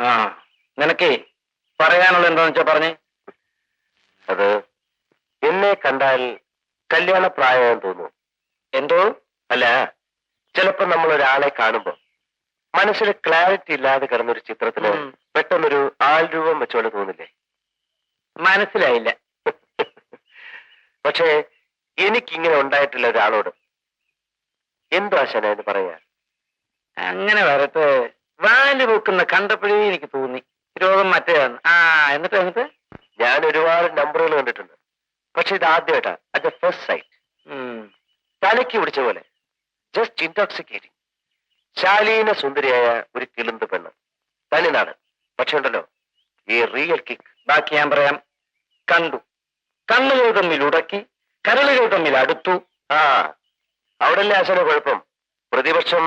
ആ നിനക്കേ പറയാനുള്ള എന്താന്ന് വെച്ചാ പറഞ്ഞേ? അത് എന്നെ കണ്ടാൽ കല്യാണ പ്രായമെന്ന് തോന്നുന്നു. എന്തോ? അല്ല ചിലപ്പോ നമ്മൾ ഒരാളെ കാണുമ്പോ മനസ്സിന് ക്ലാരിറ്റി ഇല്ലാതെ കിടന്നൊരു ചിത്രത്തിന്. പെട്ടെന്നൊരു ആൾ രൂപം വെച്ചോണ്ട് തോന്നില്ലേ? മനസ്സിലായില്ല. പക്ഷേ എനിക്കിങ്ങനെ ഉണ്ടായിട്ടില്ല ഒരാളോട് എന്തോ ആശാന എന്ന് പറയാ അങ്ങനെ വരട്ടെ. വാൽ വെക്കുന്ന കണ്ടപ്പോഴേ എനിക്ക് തോന്നി. രോഗം മറ്റേതാണ്. ആ എന്നിട്ട് എന്നിട്ട്? ഞാൻ ഒരുപാട് നമ്പറുകൾ കണ്ടിട്ടുണ്ട്. പക്ഷെ ഇത് ആദ്യമായിട്ടാണ് അറ്റ് ദ ഫസ്റ്റ് സൈറ്റ്. തലയ്ക്ക് പിടിച്ച പോലെ. ജസ്റ്റ് ഇൻടോക്സിക്കേറ്റിംഗ് ശാലീന സുന്ദരിയായ ഒരു കിളുന്ത് പെണ്ണ്. തനിനാണ്. പക്ഷെ ഉണ്ടല്ലോ ഈ റിയൽ കിക്ക് ബാക്കി ഞാൻ പറയാം. കണ്ടു. കണ്ണുകൾ തമ്മിൽ ഉടക്കി കരളുകൾ തമ്മിൽ അടുത്തു. ആ അവിടെല്ലേ ആശാന കുഴപ്പം? പ്രതിപക്ഷം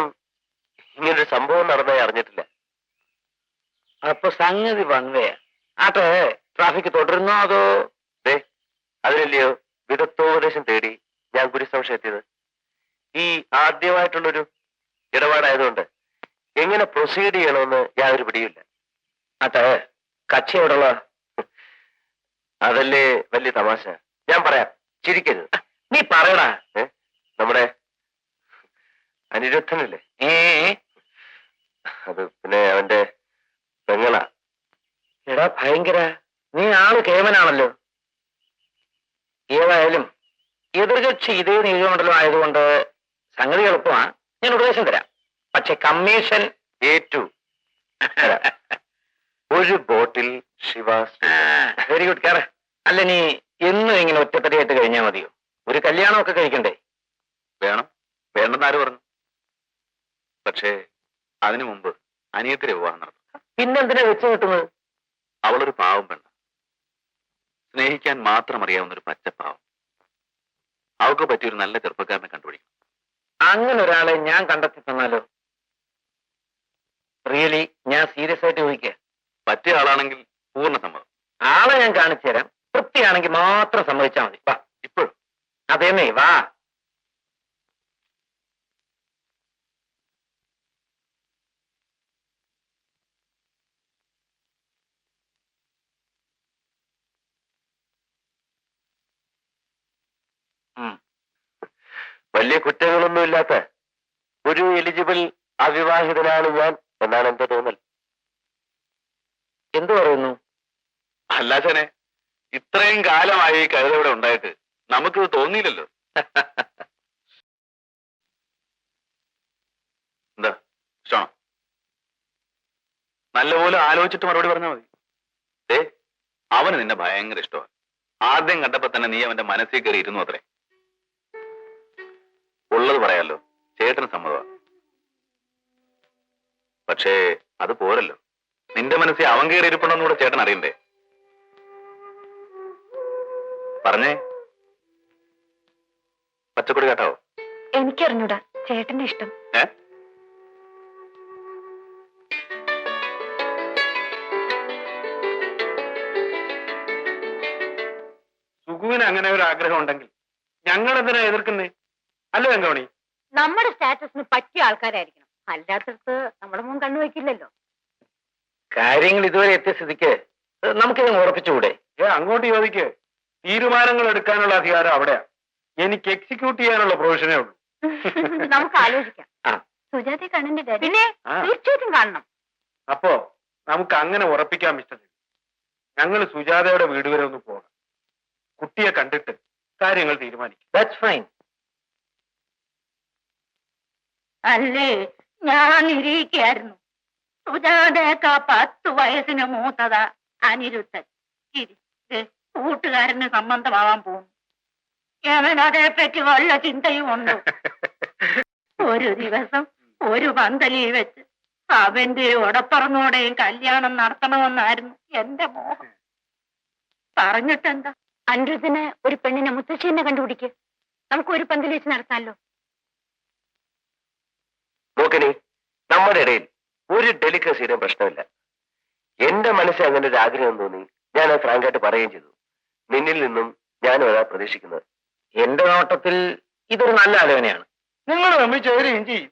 ഇങ്ങനൊരു സംഭവം നടന്നേ അറിഞ്ഞിട്ടില്ല. അപ്പൊ സംഗതി വന്നേ ആട്ടെ ട്രാഫിക് തുടരുന്നോ അതോ? അതിലല്ലയോ? വിദഗ്ധോപദേശം തേടി ഞാൻ ഗുരുസംശയം എത്തിയത്. ഈ ആദ്യമായിട്ടുള്ളൊരു ഇടപാടായതുകൊണ്ട് എങ്ങനെ പ്രൊസീഡ് ചെയ്യണമെന്ന് യാതൊരു പിടിയില്ല ആട്ടെ കക്ഷി എവിടെയുള്ള? അതല്ലേ വലിയ തമാശ. ഞാൻ പറയാം. ചിരിക്കരുത്. നീ പറയടാ. നമ്മുടെ അനിരുദ്ധനല്ലേ? അത് പിന്നെ അവന്റെ പെങ്ങളാ. എടാ ഭയങ്കര നീ ആൾ കേമനാണല്ലോ ഏതായാലും എതിർകക്ഷി ഇതേ നിയോജകമണ്ഡലം ആയതുകൊണ്ട് സംഗതി എളുപ്പമാ. ഞാൻ ഉപദേശം തരാം. പക്ഷെ കമ്മീഷൻ ഏറ്റു. ഒരു ബോട്ടിൽ ശിവാസ് വെരി ഗുഡ് കേറ. അല്ല നീ എന്നും ഇങ്ങനെ ഒറ്റത്തടിയായിട്ട് കഴിഞ്ഞാൽ മതിയോ? ഒരു കല്യാണമൊക്കെ കഴിക്കണ്ടേ? വേണം. വേണ്ടെന്ന് ആര് പറഞ്ഞു? പക്ഷേ അതിനു മുമ്പ് അനിയത്തിരെ വിവാഹം നടത്തും പിന്നെന്തിനാ വെച്ച് കിട്ടുന്നത്? അവളൊരു പാവം പെണ്ണ്. സ്നേഹിക്കാൻ മാത്രം അറിയാവുന്ന ഒരു പച്ചപ്പാവം അവൾക്ക് പറ്റിയൊരു നല്ല ചെറുപ്പക്കാരനെ കണ്ടുപിടിക്കും അങ്ങനെ ഒരാളെ ഞാൻ കണ്ടെത്തി തന്നാലോ? റിയലി ഞാൻ സീരിയസ് ആയിട്ട് ചോദിക്കുക പറ്റിയ ആളാണെങ്കിൽ പൂർണ സമ്മതം. ആളെ ഞാൻ കാണിച്ചു തരാം. തൃപ്തിയാണെങ്കിൽ മാത്രം സമ്മതിച്ചാൽ മതി. വാ. ഇപ്പോഴും. അതേമേ വാ. വലിയ കുറ്റങ്ങളൊന്നും ഇല്ലാത്ത ഒരു എലിജിബിൾ അവിവാഹിതനാണ് ഞാൻ എന്നാണ് എന്റെ തോന്നൽ. എന്തു പറയുന്നു? അല്ലാച്ചനെ ഇത്രയും കാലമായി ഈ കഴുത ഇവിടെ ഉണ്ടായിട്ട് നമുക്ക് തോന്നിയില്ലല്ലോ. എന്താ? ഇഷ്ടമാണോ നല്ലപോലെ ആലോചിച്ചിട്ട് മറുപടി പറഞ്ഞാൽ മതി. ഏ അവന് നിന്നെ ഭയങ്കര ഇഷ്ടമാണ് ആദ്യം കണ്ടപ്പോ തന്നെ നീ അവന്റെ മനസ്സിൽ കയറി ഇരുന്നു അത്രേ. ഉള്ളത് പറയാലോ. ചേട്ടന് സമ്മതമാണ്. പക്ഷേ അത് പോരല്ലോ. നിന്റെ മനസ്സിൽ അവൻ കയറി ഇരിപ്പുണ്ടെന്ന് കൂടെ ചേട്ടൻ അറിയണ്ടേ? പറഞ്ഞേ. പച്ചക്കൊടി കേട്ടോ എനിക്കറിഞ്ഞൂടാ. ചേട്ടന്റെ ഇഷ്ടം. സുഖുവിന് അങ്ങനെ ഒരു ആഗ്രഹം ഉണ്ടെങ്കിൽ ഞങ്ങൾ എന്തിനാ എതിർക്കുന്നേ? അല്ലേ വെങ്കമണി നമ്മുടെ സ്റ്റാറ്റസിന് പറ്റിയ ആൾക്കാരായിരിക്കണം. അല്ലാത്തടത്ത് നമ്മുടെ മുൻ കണ്ണു വയ്ക്കില്ലല്ലോ. കാര്യങ്ങൾ ഇതുവരെ എത്തിയ സ്ഥിതിക്ക് നമുക്കിത് ഉറപ്പിച്ചുകൂടെ? ഏ അങ്ങോട്ട് ചോദിക്ക്. തീരുമാനങ്ങൾ എടുക്കാനുള്ള അധികാരം അവിടെയാ. എനിക്ക് എക്സിക്യൂട്ട് ചെയ്യാനുള്ള പ്രൊവിഷനേ ഉള്ളൂ. നമുക്ക് ആലോചിക്കാം. സുജാതെ കണ്ണിന്റെ പിന്നെ. തീർച്ചയായിട്ടും കാണണം. അപ്പോ നമുക്ക് അങ്ങനെ ഉറപ്പിക്കാൻ മിസ്റ്റർ ഞങ്ങൾ സുജാതയുടെ വീട് വരെ ഒന്ന് പോകണം കുട്ടിയെ കണ്ടിട്ട് കാര്യങ്ങൾ തീരുമാനിക്കും. ദാറ്റ്സ് ഫൈൻ അല്ലേ? ഞാൻ ഇരിക്കായിരുന്നു സുജാതേക്ക പത്ത് വയസ്സിന് മൂത്തതാ അനിരുദ്ധൻ. കൂട്ടുകാരന് സംബന്ധമാവാൻ അവൻ പറ്റി വല്ല ചിന്തയും ഉണ്ട്? ഒരു ദിവസം ഒരു പന്തലി വെച്ച് അവന്റെ ഉടപ്പറന്നോടെയും കല്യാണം നടത്തണമെന്നായിരുന്നു എന്റെ മോഹം. പറഞ്ഞിട്ടെന്താ? അനിരുദ്ധന് ഒരു പെണ്ണിനെ മുത്തശ്ശിനെ കണ്ടുപിടിക്ക്. നമുക്ക് ഒരു പന്തലി വെച്ച് നടത്താമല്ലോ നോക്കണേ നമ്മുടെ ഇടയിൽ ഒരു ഡെലിക്കസിയുടെ പ്രശ്നമില്ല. എന്റെ മനസ്സിൽ അങ്ങനെ ഒരു ആഗ്രഹം തോന്നി ഞാൻ അത് ഫ്രാങ്കായിട്ട് പറയുകയും ചെയ്തു. നിന്നിൽ നിന്നും ഞാൻ അതാ പ്രതീക്ഷിക്കുന്നത്. എന്റെ നോട്ടത്തിൽ ഇതൊരു നല്ല ആലോചനയാണ്. നിങ്ങൾ തമ്മിൽ ചേരുകയും ചെയ്യും.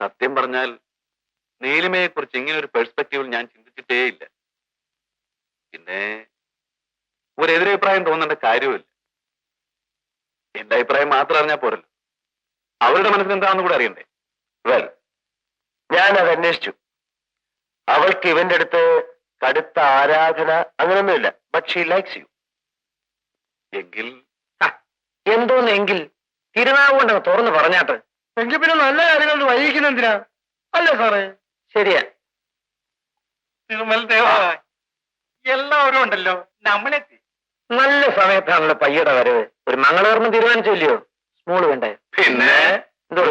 സത്യം പറഞ്ഞാൽ നീലിമയെ കുറിച്ച് ഇങ്ങനെ ഒരു പെർസ്പെക്റ്റീവിൽ ഞാൻ ചിന്തിച്ചിട്ടേ ഇല്ല പിന്നെ ഒരു എതിരഭിപ്രായം തോന്നേണ്ട കാര്യമില്ല എന്റെ അഭിപ്രായം മാത്രം അറിഞ്ഞാൽ പോരല്ലോ. അവരുടെ മനസ്സിൽ എന്താണെന്ന് കൂടെ അറിയണ്ടേ? വെൽ ഞാൻ അത് അന്വേഷിച്ചു. അവൾക്ക് ഇവന്റെ അടുത്ത് കടുത്ത ആരാധന അങ്ങനൊന്നുമില്ല ബട്ട് ഷീ ലൈക്സ് യു എങ്കിൽ? എന്തോന്നെങ്കിൽ തിരുനാവുകൊണ്ട് തുറന്ന് പറഞ്ഞാട്ട്. എങ്കിൽ പിന്നെ നല്ല കാര്യങ്ങൾ വൈകിക്കുന്ന എന്തിനാ? അല്ലേ സാറേ. ശരിയാ. തിരുമൽ ദേവാ. എല്ലാവരും ഉണ്ടല്ലോ നമ്മളെത്തി നല്ല സമയത്താണല്ലോ പയ്യയുടെ വരവ്. ഒരു മംഗളകർമ്മം തീരുമാനിച്ചില്ലയോ സ്മൂൾ വേണ്ടേ? പിന്നെ? എന്തോ?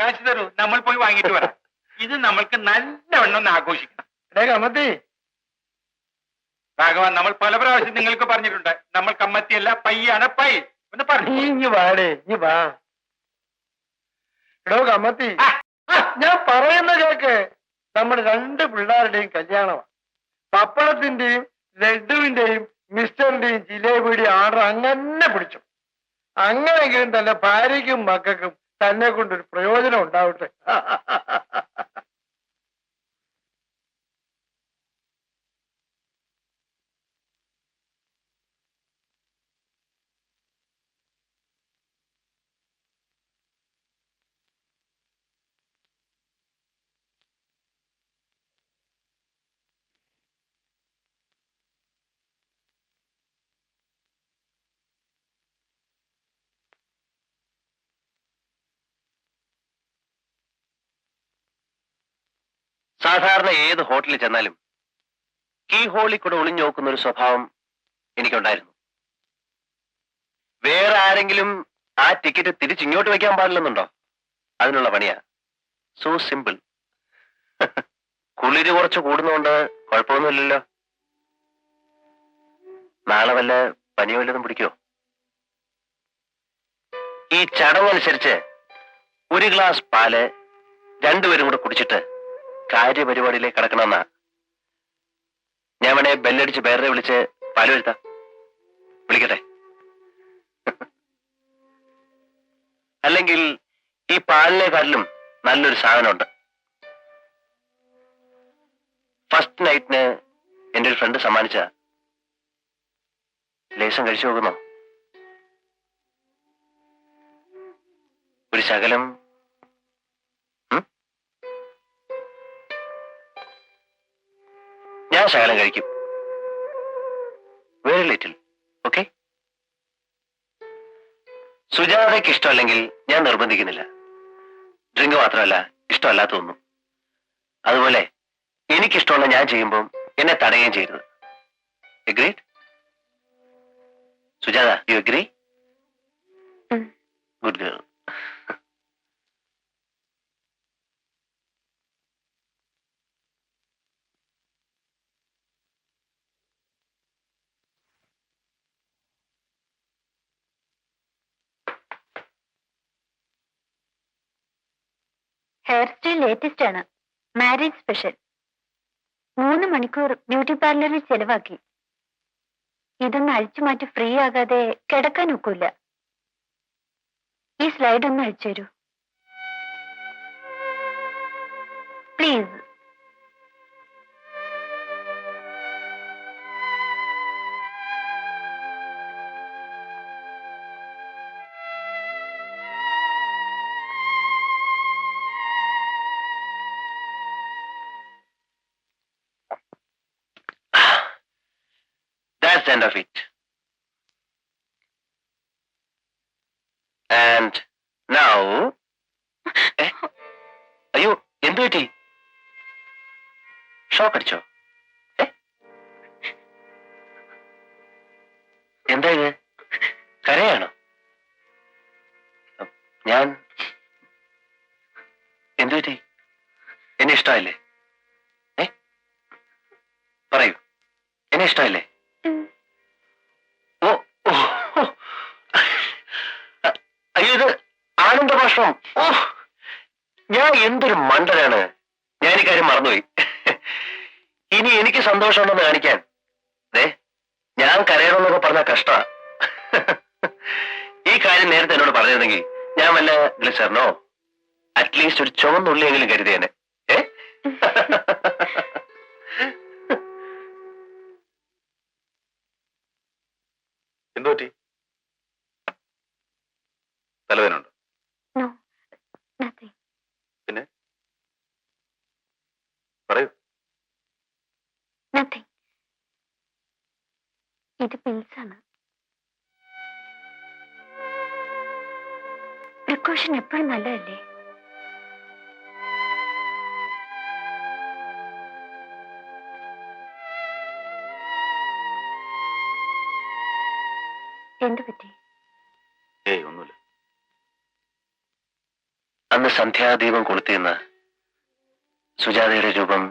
കാശ് തരൂ നമ്മൾ പോയി വാങ്ങിട്ട് വരാം. ഇത് നമ്മൾക്ക് നല്ലവണ്ണം ഒന്ന് ആഘോഷിക്കണം. കമ്മത്തി. ഭഗവാൻ നമ്മൾ പല പ്രാവശ്യം നിങ്ങൾക്ക് പറഞ്ഞിട്ടുണ്ട് നമ്മൾ കമ്മത്തിയല്ല പയ്യാണ് പൈ. ഒന്ന് പറഞ്ഞു വാടേ വാ. എടോ കമ്മത്തി. ഞാൻ പറയുന്ന കേക്ക് നമ്മുടെ രണ്ട് പിള്ളേരുടെയും കല്യാണമാണ്. പപ്പടത്തിന്റെയും ലഡുവിന്റെയും മിസ്റ്ററിന്റെയും ജിലേബിയുടെയും ആർഡർ അങ്ങനെ പിടിച്ചു. അങ്ങനെങ്കിലും തന്നെ ഭാര്യയ്ക്കും മക്കൾക്കും തന്നെ കൊണ്ടൊരു പ്രയോജനം ഉണ്ടാവട്ടെ. സാധാരണ ഏത് ഹോട്ടലിൽ ചെന്നാലും കീ ഹോളിൽ കൂടെ ഒളിഞ്ഞു നോക്കുന്ന ഒരു സ്വഭാവം എനിക്കുണ്ടായിരുന്നു. വേറെ ആരെങ്കിലും ആ ടിക്കറ്റ് തിരിച്ചിങ്ങോട്ട് വെക്കാൻ പാടില്ലെന്നുണ്ടോ? അതിനുള്ള പണിയാ. സോ സിമ്പിൾ കുളിര് കുറച്ച് കൂടുന്നോണ്ട് കുഴപ്പമൊന്നുമില്ലല്ലോ. നാളെ വല്ല പനിയോ വല്ലതും പിടിക്കോ ഈ ചടങ്ങനുസരിച്ച് ഒരു ഗ്ലാസ് പാൽ രണ്ടുപേരും കൂടെ കുടിച്ചിട്ട് കാര്യപരിപാടിയിലേക്ക് കടക്കണമെന്നാ. ഞാൻ വേണേ ബെല്ലടിച്ച് വേറെ വിളിച്ച് പാൽ വരുത്താം. വിളിക്കട്ടെ. അല്ലെങ്കിൽ ഈ പാലിനെക്കാട്ടിലും നല്ലൊരു സാധനമുണ്ട്. ഫസ്റ്റ് നൈറ്റിന് എന്റെ ഒരു ഫ്രണ്ട് സമ്മാനിച്ച ലേശം കഴിച്ചു നോക്കുന്നോ. ഒരു ശകലം ശകലം കഴിക്കും. വെരി ലിറ്റിൽ ഓക്കെ സുജാതയ്ക്ക് ഇഷ്ടമല്ലെങ്കിൽ ഞാൻ നിർബന്ധിക്കുന്നില്ല. ഡ്രിങ്ക് മാത്രമല്ല ഇഷ്ടമല്ലാത്തൊന്നും അതുപോലെ എനിക്കിഷ്ടമുള്ള ഞാൻ ചെയ്യുമ്പോൾ എന്നെ തടയുകയും ചെയ്യരുത്. Agreed Sujatha you agree good girl hair style latest ആണ്. മാരേജ് സ്പെഷ്യൽ മൂന്ന് മണിക്കൂർ ബ്യൂട്ടി പാർലറിൽ ചെലവാക്കി. ഇതൊന്ന് അഴിച്ചു മാറ്റി ഫ്രീ ആകാതെ കിടക്കാൻ ഒക്കില്ല. ഈ സ്ലൈഡ് ഒന്ന് അഴിച്ചു തരൂ. Please That's the end of it. And now, eh? അയ്യോ എന്തു പറ്റി? ഷോക്ക് അടിച്ചോ? എന്താ ഇത്? കരയാണോ? ഞാൻ എന്തു പറ്റി? എന്നെ ഇഷ്ടമല്ലേ പറയൂ. എന്നെ ഇഷ്ടമല്ലേ ഓ ഓ, ഓ. അ- അയ്യോ ഇത് ആനന്ദ ഭാഷണം ഓ ഞാൻ എന്തൊരു മണ്ടനാണ്. ഞാൻ ഈ കാര്യം മറന്നുപോയി. ഇനി എനിക്ക് സന്തോഷമുണ്ടെന്ന് കാണിക്കാൻ. ദേ ഞാൻ കരയണമെന്നൊക്കെ പറഞ്ഞ കഷ്ട ഈ കാര്യം നേരത്തെ എന്നോട് പറഞ്ഞിരുന്നെങ്കിൽ ഞാൻ വല്ല ഗ്ലിസറിനോ അറ്റ്ലീസ്റ്റ് ഒരു ചുവന്നുള്ളിയെങ്കിലും കരുതിയേനെ ഏ? എന്തുപറ്റി? തലവേന നോ നത്തിങ് പിന്നെ പറയൂ നത്തിങ് ഇത് പിൽസ് ആണ് പ്രിക്കോഷൻ എപ്പോഴും നല്ലതല്ലേ? എന്തു പറ്റി? ഏയ് അന്ന് സന്ധ്യാദീപം കൊളുത്തിയെന്ന് സുജാതയുടെ രൂപം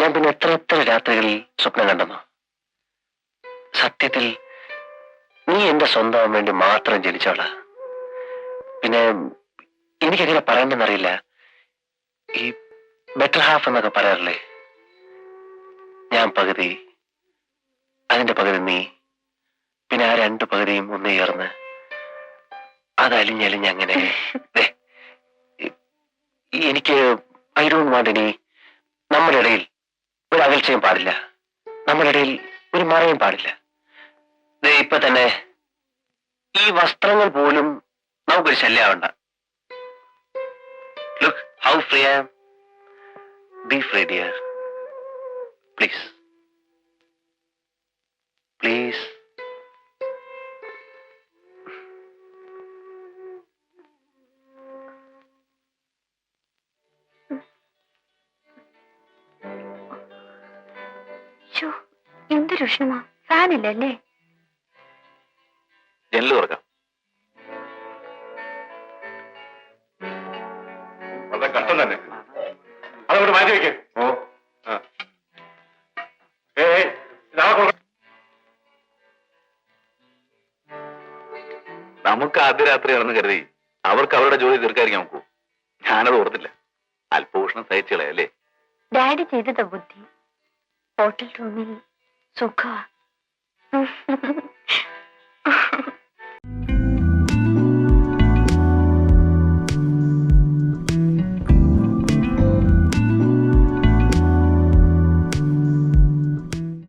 ഞാൻ പിന്നെ എത്ര എത്ര രാത്രികളിൽ സ്വപ്നം കണ്ടെന്നോ? സത്യത്തിൽ നീ എന്റെ സ്വന്തം വേണ്ടി മാത്രം ജനിച്ചോളാ പിന്നെ എനിക്കെങ്ങനെ പറയണ്ടെന്നറിയില്ല. ഈ ബെറ്റർ ഹാഫ് എന്നൊക്കെ പറയാറില്ലേ? ഞാൻ പകുതി അതിന്റെ പകുതി നീ പിന്നെ ആ രണ്ട് പകുതിയും ഒന്ന് ചേർന്ന് അതലിഞ്ഞലിഞ്ഞ് അങ്ങനെ എനിക്ക് ഐ ഡോണ്ട് നമ്മുടെ ഇടയിൽ ഒരു അകൽച്ചയും പാടില്ല. നമ്മുടെ ഇടയിൽ ഒരു മറയും പാടില്ല. ഇപ്പൊ തന്നെ ഈ വസ്ത്രങ്ങൾ പോലും നമുക്കൊരു ശല്യമാവണ്ട. Look how free am be free dear please please എന്തൊരു ഉഷ്ണമാ ഫാനില്ലല്ലേ ജനൽ തുറക്കാം. വളരെ കഷ്ടം തന്നെ. അതങ്ങോട്ട് മാറ്റി വെക്കേ. ഓ. ഏ നമുക്ക് ആദ്യ രാത്രി ആണെന്ന് കരുതി. അവർക്ക് അവരുടെ ജോലി തീർക്കാതിരിക്കാൻ നോക്കൂ. ഞാനത് ഓർത്തില്ല. അല്പഭൂഷണം സഹിച്ചുകളെ അല്ലേ ഡാഡി ചെയ്തതാ ബുദ്ധി. ഹോട്ടൽ റൂമിൽ സുഖ